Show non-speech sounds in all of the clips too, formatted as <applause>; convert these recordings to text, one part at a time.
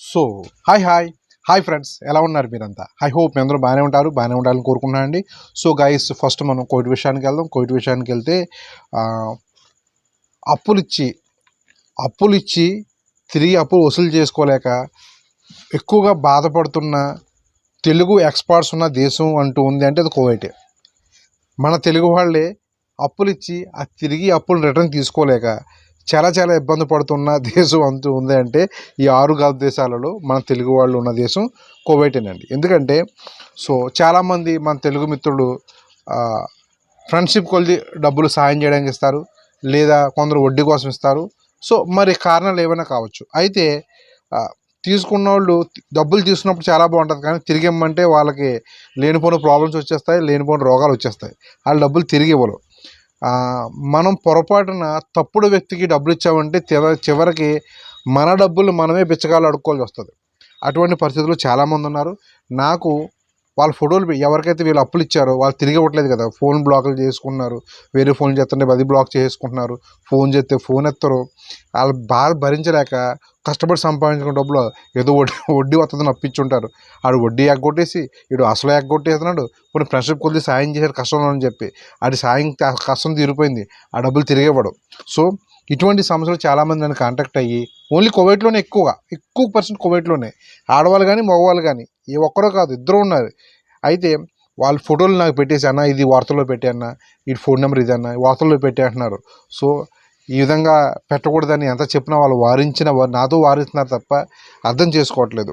So hi hi. Hi friends ఎలా ఉన్నారు మీరంతా? ఐ హోప్ మీ అందరూ బాగానే ఉంటారు బాగానే ఉండాలని కోరుకుంటున్నాను అండి సో గైస్ ఫస్ట్ మనం కోవిడ్ విషయానికి వెళ్దాం. కోవిడ్ విషయానికి వెళ్తే అప్పులు ఇచ్చి అప్పులు ఇచ్చి తిరిగి అప్పులు వసూలు చేసుకోలేక ఎక్కువగా బాధపడుతున్న తెలుగు ఎక్స్పర్ట్స్ ఉన్న దేశం అంటూ ఉంది అంటే అది కోవైటే మన తెలుగు వాళ్ళే అప్పులు ఇచ్చి ఆ తిరిగి అప్పులు రిటర్న్ తీసుకోలేక చాలా చాలా ఇబ్బంది పడుతున్న <laughs> దేశం అంటూ ఉంది అంటే ఈ ఆరు గల్ఫ్ దేశాలలో మన తెలుగు వాళ్ళు ఉన్న దేశం కోవైటేనండి. ఎందుకంటే సో చాలామంది మన తెలుగు మిత్రులు ఫ్రెండ్షిప్ కొలిది డబ్బులు సాయం చేయడానికి ఇస్తారు లేదా కొందరు వడ్డీ కోసం ఇస్తారు. సో మరి కారణాలు ఏమైనా కావచ్చు. అయితే తీసుకున్న వాళ్ళు డబ్బులు తీసుకున్నప్పుడు చాలా బాగుంటుంది. కానీ తిరిగి ఇమ్మంటే వాళ్ళకి లేనిపోయిన ప్రాబ్లమ్స్ వచ్చేస్తాయి లేనిపోయిన రోగాలు వచ్చేస్తాయి. వాళ్ళు డబ్బులు తిరిగి ఇవ్వరు. మనం పొరపాటున తప్పుడు వ్యక్తికి డబ్బులు ఇచ్చామంటే చివరికి మన డబ్బులు మనమే బిచ్చగాళ్ళు అడుక్కోవాల్సి వస్తుంది అటువంటి పరిస్థితులు చాలామంది ఉన్నారు నాకు వాళ్ళ ఫోటోలు ఎవరికైతే వీళ్ళు అప్పులు ఇచ్చారో వాళ్ళు తిరిగి ఇవ్వట్లేదు కదా. ఫోన్ బ్లాక్లు చేసుకున్నారు వేరే ఫోన్ చేస్తుంటే అది బ్లాక్ చేసుకుంటున్నారు. ఫోన్ చేస్తే ఫోన్ ఎత్తరు. వాళ్ళు బాధ భరించలేక కష్టపడి సంపాదించుకున్న డబ్బులు ఏదో వడ్డీ వడ్డీ వస్తుందని అప్పించుంటారు ఆడు వడ్డీ ఎగ్గొట్టేసి ఇడు అసలు ఎగ్గొట్టేస్తున్నాడు. కొన్ని ఫ్రెండ్షిప్ కొద్ది సాయం చేశారు కష్టంలో అని చెప్పి. ఆడి సాయం కష్టం తీరిపోయింది. ఆ డబ్బులు తిరిగివ్వడం. సో ఇటువంటి సమస్యలు చాలామంది నన్ను కాంటాక్ట్ అయ్యి ఓన్లీ కోవైట్లోనే ఎక్కువగా ఎక్కువ పర్సెంట్ కోవైట్లోనే ఆడవాళ్ళు కానీ మగవాళ్ళు కానీ ఈ ఒక్కరో కాదు ఇద్దరు ఉన్నారు. అయితే వాళ్ళ ఫోటోలు నాకు పెట్టేసి అన్న ఇది వార్తల్లో పెట్టి అన్న ఈ ఫోన్ నెంబర్ ఇది అన్న వార్తల్లో పెట్టి అంటున్నారు. సో ఈ విధంగా పెట్టకూడదని ఎంత చెప్పినా వాళ్ళు వారించిన నాతో వారిస్తున్నారు తప్ప అర్థం చేసుకోవట్లేదు.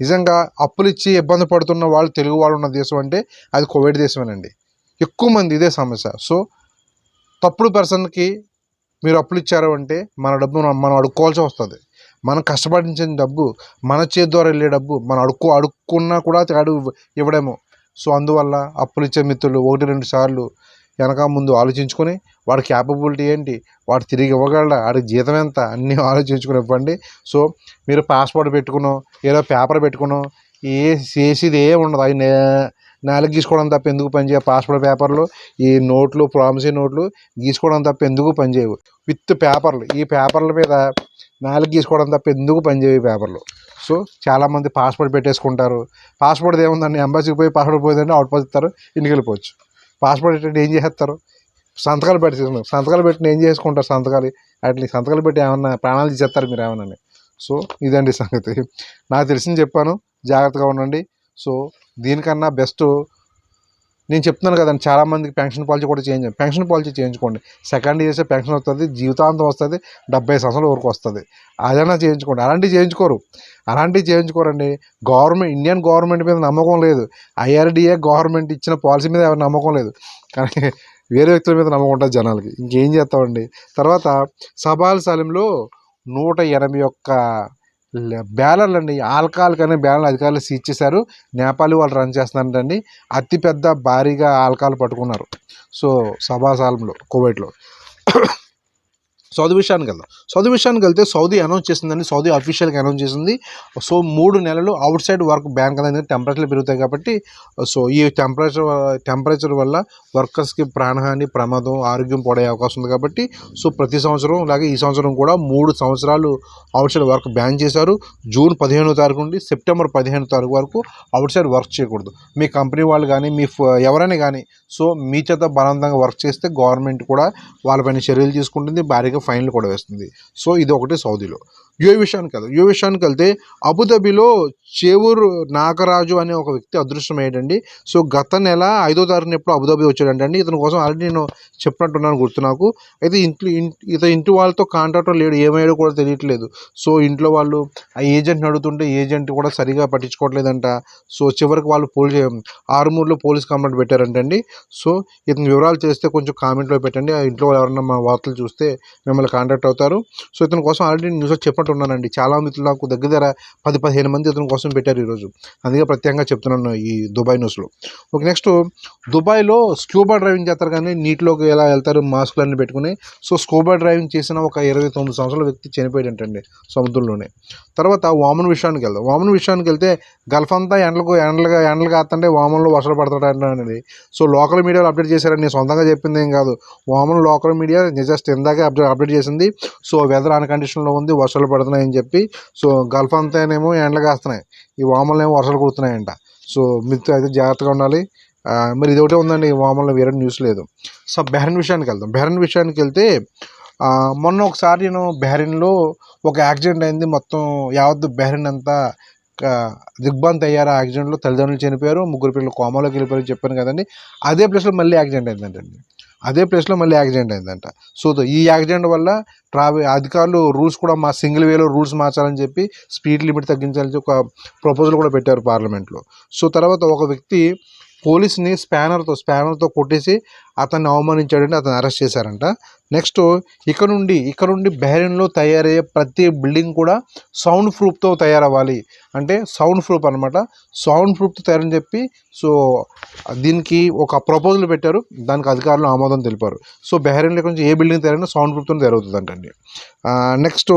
నిజంగా అప్పులు ఇచ్చి ఇబ్బంది పడుతున్న వాళ్ళు తెలుగు వాళ్ళు ఉన్న దేశం అంటే అది కోవిడ్ దేశమేనండి. ఎక్కువ మంది ఇదే సమస్య. సో తప్పుడు పర్సన్కి మీరు అప్పులు ఇచ్చారు అంటే మన డబ్బు మనం అడుక్కోవాల్సి వస్తుంది. మనం కష్టపడించిన డబ్బు మన చేతి ద్వారా వెళ్ళే డబ్బు మనం అడుక్కు అడుక్కున్నా కూడా వాడు ఇవ్వడేమో. సో అందువల్ల అప్పులు ఇచ్చే మిత్రులు ఒకటి రెండు సార్లు వెనక ముందు ఆలోచించుకొని వాడి క్యాపబిలిటీ ఏంటి వాడు తిరిగి ఇవ్వగలడా వాడికి జీతం ఎంత అన్నీ ఆలోచించుకుని ఇవ్వండి. సో మీరు పాస్పోర్ట్ పెట్టుకునో ఏదో పేపర్ పెట్టుకునో ఏ చేసేది ఏం ఉండదు. అవి నే నేలకు గీసుకోవడం తప్ప ఎందుకు పనిచేయ పాస్పోర్ట్ పేపర్లు ఈ నోట్లు ప్రామిసీ నోట్లు గీసుకోవడం తప్ప ఎందుకు పనిచేయవు విత్ పేపర్లు. ఈ పేపర్ల మీద నాలుగు గీసుకోవడం తప్ప ఎందుకు పనిచేయవు పేపర్లు? సో చాలామంది పాస్పోర్ట్ పెట్టేసుకుంటారు. పాస్పోర్ట్ ఏముందండి? ఎంబసీకి పోయి పాస్పోర్ట్ పోయిందంటే అవుట్ పాస్ ఇస్తారు ఇంటికి వెళ్ళిపోవచ్చు. పాస్పోర్ట్ ఏంటంటే ఏం చేస్తారు సంతకాలు పెట్టి సంతకాలు పెట్టిన ఏం చేసుకుంటారు సంతకాలు? అట్లా సంతకాలు పెట్టి ఏమన్నా ప్రాణాలు తీసేస్తారు మీరు ఏమన్నా సో ఇదండి సంగతి. నాకు తెలిసింది చెప్పాను. జాగ్రత్తగా ఉండండి. సో దీనికన్నా బెస్ట్ నేను చెప్తున్నాను కదండి చాలామందికి పెన్షన్ పాలసీ కూడా చేంజ్ పెన్షన్ పాలసీ చేయించుకోండి. సెకండ్ ఇయర్సే పెన్షన్ వస్తుంది జీవితాంతం వస్తుంది డెబ్బై సంవత్సరాల వరకు వస్తుంది. అదైనా చేయించుకోండి. అలాంటివి చేయించుకోరు. అలాంటివి చేయించుకోరండి. గవర్నమెంట్ ఇండియన్ గవర్నమెంట్ మీద నమ్మకం లేదు. ఐఆర్డిఏ గవర్నమెంట్ ఇచ్చిన పాలసీ మీద ఎవరి నమ్మకం లేదు. కానీ వేరే వ్యక్తుల మీద నమ్మకం ఉంటుంది జనాలకి. ఇంకేం చేస్తామండి? తర్వాత సబాల్ సలీంలో నూట ఎనభై ఒక్క ల- బ్యానర్లు అండి ఆల్కహాల్కి అనే బ్యానర్లు అధికారులు సీజ్ చేశారు. నేపాలి వాళ్ళు రన్ చేస్తున్నారంటండి. అతిపెద్ద భారీగా ఆల్కహాల్ పట్టుకున్నారు. సో సభాసాలంలో కువైట్లో సౌదీ విషయానికి వెళ్దాం. సౌదీ విషయానికి వెళ్తే సౌదీ అనౌన్స్ చేసిందండి. సౌదీ అఫీషియల్గా అనౌన్స్ చేసింది. సో మూడు నెలలు అవుట్ సైడ్ వర్క్ బ్యాన్ కదా ఎందుకంటే టెంపరేచర్లు పెరుగుతాయి కాబట్టి సో ఈ టెంపరేచర్ టెంపరేచర్ వల్ల వర్కర్స్కి ప్రాణహాని ప్రమాదం ఆరోగ్యం పడే అవకాశం ఉంది కాబట్టి సో ప్రతి సంవత్సరం అలాగే ఈ సంవత్సరం కూడా మూడు సంవత్సరాలు అవుట్ సైడ్ వర్క్ బ్యాన్ చేశారు. జూన్ పదిహేనో తారీఖు నుండి సెప్టెంబర్ పదిహేనో తారీఖు వరకు అవుట్ సైడ్ వర్క్ చేయకూడదు. మీ కంపెనీ వాళ్ళు కానీ మీ ఫ- ఎవరైనా కానీ సో మీ చేత బలవంతంగా వర్క్ చేస్తే గవర్నమెంట్ కూడా వాళ్ళపైన చర్యలు తీసుకుంటుంది. భారీగా ఫైన్లు కూడా వేస్తుంది. సో ఇది ఒకటి సౌదీలో. యుఏ విషయానికి వెళ్దాం. యుఏ విషయానికి వెళ్తే అబుదాబిలో చేవూరు నాగరాజు అనే ఒక వ్యక్తి అదృష్టమయ్యాడండి సో గత నెల ఐదో తారీఖున ఎప్పుడు అబుదాబి వచ్చాడంటండి. ఇతని కోసం ఆల్రెడీ నేను చెప్పినట్టున్నాను గుర్తు నాకు. అయితే ఇంట్లో ఇన్- ఇతను ఇంటి వాళ్ళతో కాంటాక్ట్ లేడు. ఏమయ్యాడో కూడా తెలియట్లేదు. సో ఇంట్లో వాళ్ళు ఆ ఏజెంట్ని అడుగుతుంటే ఏజెంట్ కూడా సరిగా పట్టించుకోవట్లేదంట. సో చివరికి వాళ్ళు పోలీస్ ఆరుమూరులో పోలీస్ కంప్లైంట్ పెట్టారంటండి. సో ఇతని వివరాలు చేస్తే కొంచెం కామెంట్లో పెట్టండి. ఆ ఇంట్లో వాళ్ళు ఎవరన్నా మా వార్తలు చూస్తే మిమ్మల్ని కాంటాక్ట్ అవుతారు. సో ఇతని కోసం ఆల్రెడీ న్యూస్లో చెప్పినట్టున్నానండి చాలా మిత్రులు నాకు దగ్గర దగ్గర పది పదిహేను మంది ఇతని కోసం పెట్టారు ఈరోజు అందుకే ప్రత్యేకంగా చెప్తున్నాను ఈ దుబాయ్ న్యూస్లో ఓకే నెక్స్ట్ దుబాయ్లో స్క్యూబా డ్రైవింగ్ చేస్తారు కానీ నీటిలోకి ఎలా వెళ్తారు? మాస్కులు అన్ని పెట్టుకుని. సో స్కూబా డ్రైవింగ్ చేసిన ఒక ఇరవై తొమ్మిది సంవత్సరాల వ్యక్తి చనిపోయాడంటండి సముద్రంలోనే. తర్వాత వామన్ విషయానికి వెళ్దాం. వామన్ విషయానికి వెళ్తే గల్ఫ్ అంతా ఎండలకు ఎండలుగా ఎండలు కాస్తుంటే వామన్లో వర్షాలు పడతాడనేది సో లోకల్ మీడియాలో అప్డేట్ చేశారని నేను సొంతంగా చెప్పింది ఏం కాదు. వామన్ లోకల్ మీడియా నిజస్ట్ ఇందాకే అప్డేట్ అప్డేట్ చేసింది. సో వెదర్ అన్ కండిషన్లో ఉంది వర్షాలు పడుతున్నాయని చెప్పి. సో గల్ఫ్ అంతానేమో ఎండలు కాస్తున్నాయి. ఈ వామన్లో ఏమో వర్షాలు కుడుతున్నాయంట సో మీరు అయితే జాగ్రత్తగా ఉండాలి. మరి ఇది ఒకటే ఉందండి ఈ వామన్లో వేరే న్యూస్ లేదు. సో బెహ్రెన్ విషయానికి వెళ్దాం. బెహ్రెన్ విషయానికి వెళ్తే మొన్న ఒకసారి నేను బెహ్రెన్లో ఒక యాక్సిడెంట్ అయింది. మొత్తం యావత్ బెహ్రెన్ అంతా దిగ్బంత్ అయ్యారు. ఆ యాక్సిడెంట్లో తల్లిదండ్రులు చనిపోయారు. ముగ్గురు పిల్లలు కోమాలోకి వెళ్ళిపోయారు చెప్పాను కదండి. అదే ప్లేస్లో మళ్ళీ యాక్సిడెంట్ అయిందంటండి. అదే ప్లేస్లో మళ్ళీ యాక్సిడెంట్ అయిందంట. సో ఈ యాక్సిడెంట్ వల్ల ట్రావెల్ అధికారులు రూల్స్ కూడా మా సింగిల్ వేలో రూల్స్ మార్చాలని చెప్పి స్పీడ్ లిమిట్ తగ్గించాలని చెప్పి ఒక ప్రపోజల్ కూడా పెట్టారు పార్లమెంట్లో సో తర్వాత ఒక వ్యక్తి పోలీస్ని స్పానర్తో స్పానర్తో కొట్టేసి అతన్ని అవమానించాడంటే అతను అరెస్ట్ చేశారంట. నెక్స్ట్ ఇక్కడ నుండి ఇక్కడ నుండి బెహ్రెన్లో తయారయ్యే ప్రతి బిల్డింగ్ కూడా సౌండ్ ప్రూఫ్తో తయారవ్వాలి. అంటే సౌండ్ ప్రూఫ్ అనమాట సౌండ్ ప్రూఫ్తో తయారని చెప్పి సో దీనికి ఒక ప్రపోజల్ పెట్టారు. దానికి అధికారులు ఆమోదం తెలిపారు. సో బెహ్రెన్లో కొంచెం ఏ బిల్డింగ్ తయారైనా సౌండ్ ప్రూఫ్తో తయారవుతుందంటండి నెక్స్ట్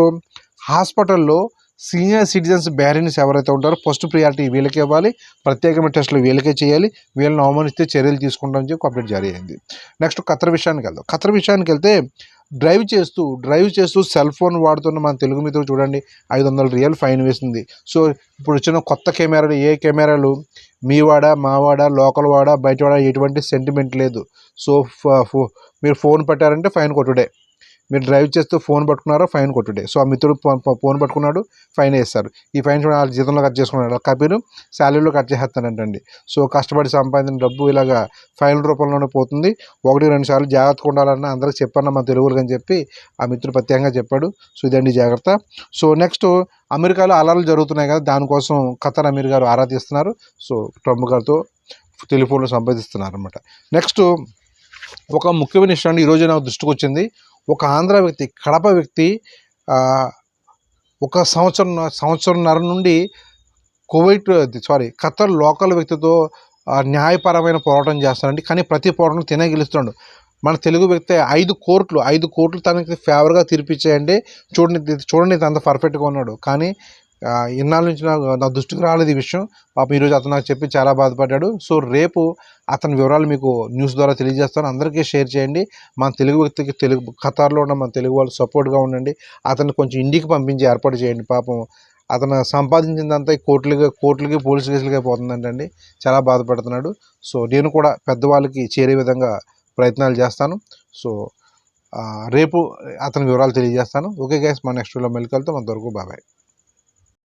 హాస్పిటల్లో సీనియర్ సిటిజన్స్ బ్యారియన్స్ ఎవరైతే ఉంటారో ఫస్ట్ ప్రియారిటీ వీళ్ళకి ఇవ్వాలి. ప్రత్యేకమైన టెస్టులు వీళ్ళకే చేయాలి. వీళ్ళని అవమానిస్తే చర్యలు తీసుకుంటామని చెప్పి కంప్లీట్ జారీ అయింది. నెక్స్ట్ ఖతర్ విషయానికి వెళ్దాం. ఖతర్ విషయానికి వెళ్తే డ్రైవ్ చేస్తూ డ్రైవ్ చేస్తూ సెల్ ఫోన్ వాడుతున్న మన తెలుగు మిత్రులు చూడండి. ఐదు వందల రియల్ ఫైన్ వేసింది. సో ఇప్పుడు వచ్చిన కొత్త కెమెరాలు ఏ కెమెరాలు? మీ వాడ మా వాడ లోకల్ వాడ బయట వాడ ఎటువంటి సెంటిమెంట్ లేదు. సో మీరు ఫోన్ పెట్టారంటే ఫైన్ కొట్టుడే. మీరు డ్రైవ్ చేస్తూ ఫోన్ పట్టుకున్నారో ఫైన్ కొట్టుడే. సో ఆ మిత్రుడు ఫోన్ పట్టుకున్నాడు ఫైన్ వేస్తారు. ఈ ఫైన్ చూడండి వాళ్ళ జీతంలో కట్ చేసుకున్నాడు. కబీరు శాలరీలో కట్ చేసేస్తానంటండి సో కష్టపడి సంపాదించిన డబ్బు ఇలాగా ఫైన్ రూపంలోనే పోతుంది. ఒకటి రెండు సార్లు జాగ్రత్తగా ఉండాలన్న అందరికి చెప్పన్న మా తెలుగులు అని చెప్పి ఆ మిత్రుడు ప్రత్యేకంగా చెప్పాడు. సో ఇదండి జాగ్రత్త. సో నెక్స్ట్ అమెరికాలో అలర్లు జరుగుతున్నాయి కదా దానికోసం ఖతర్ అమీర్ గారు ఆరా తీస్తున్నారు సో ట్రంప్ గారితో టెలిఫోన్లో సంపాదిస్తున్నారు అనమాట నెక్స్ట్ ఒక ముఖ్యమైన విషయం అండి ఈరోజు నాకు దృష్టికి వచ్చింది ఒక ఆంధ్ర వ్యక్తి కడప వ్యక్తి ఒక సంవత్సరం సంవత్సరంన్నర నుండి కువైట్ సారీ ఖతర్ లోకల్ వ్యక్తితో న్యాయపరమైన పోరాటం చేస్తాడండి కానీ ప్రతి పోరాటం తినే గెలుస్తున్నాడు మన తెలుగు వ్యక్తి ఐదు కోట్లు ఐదు కోట్లు తనకి ఫేవర్గా తీర్పిచ్చేయండి. చూడండి చూడండి అంత పర్ఫెక్ట్గా ఉన్నాడు. కానీ ఇన్నాళ్ళ నుంచి నాకు నా దృష్టికి రాలేదు ఈ విషయం. పాపం ఈరోజు అతను నాకు చెప్పి చాలా బాధపడ్డాడు. సో రేపు అతని వివరాలు మీకు న్యూస్ ద్వారా తెలియజేస్తాను. అందరికీ షేర్ చేయండి. మన తెలుగు వ్యక్తికి తెలుగు ఖతార్లో ఉన్న మన తెలుగు వాళ్ళు సపోర్ట్గా ఉండండి. అతను కొంచెం ఇంటికి పంపించి ఏర్పాటు చేయండి. పాపం అతను సంపాదించిందంతా కోట్లుగా కోట్లకి పోలీస్ కేసులకి పోతుందంటండి. చాలా బాధపడుతున్నాడు. సో నేను కూడా పెద్దవాళ్ళకి చేరే విధంగా ప్రయత్నాలు చేస్తాను. సో రేపు అతని వివరాలు తెలియజేస్తాను. ఓకే గ్యాస్ మన నెక్స్ట్ వీడియో మళ్ళీ కలుద్దాం. అంతవరకు బాబాయ్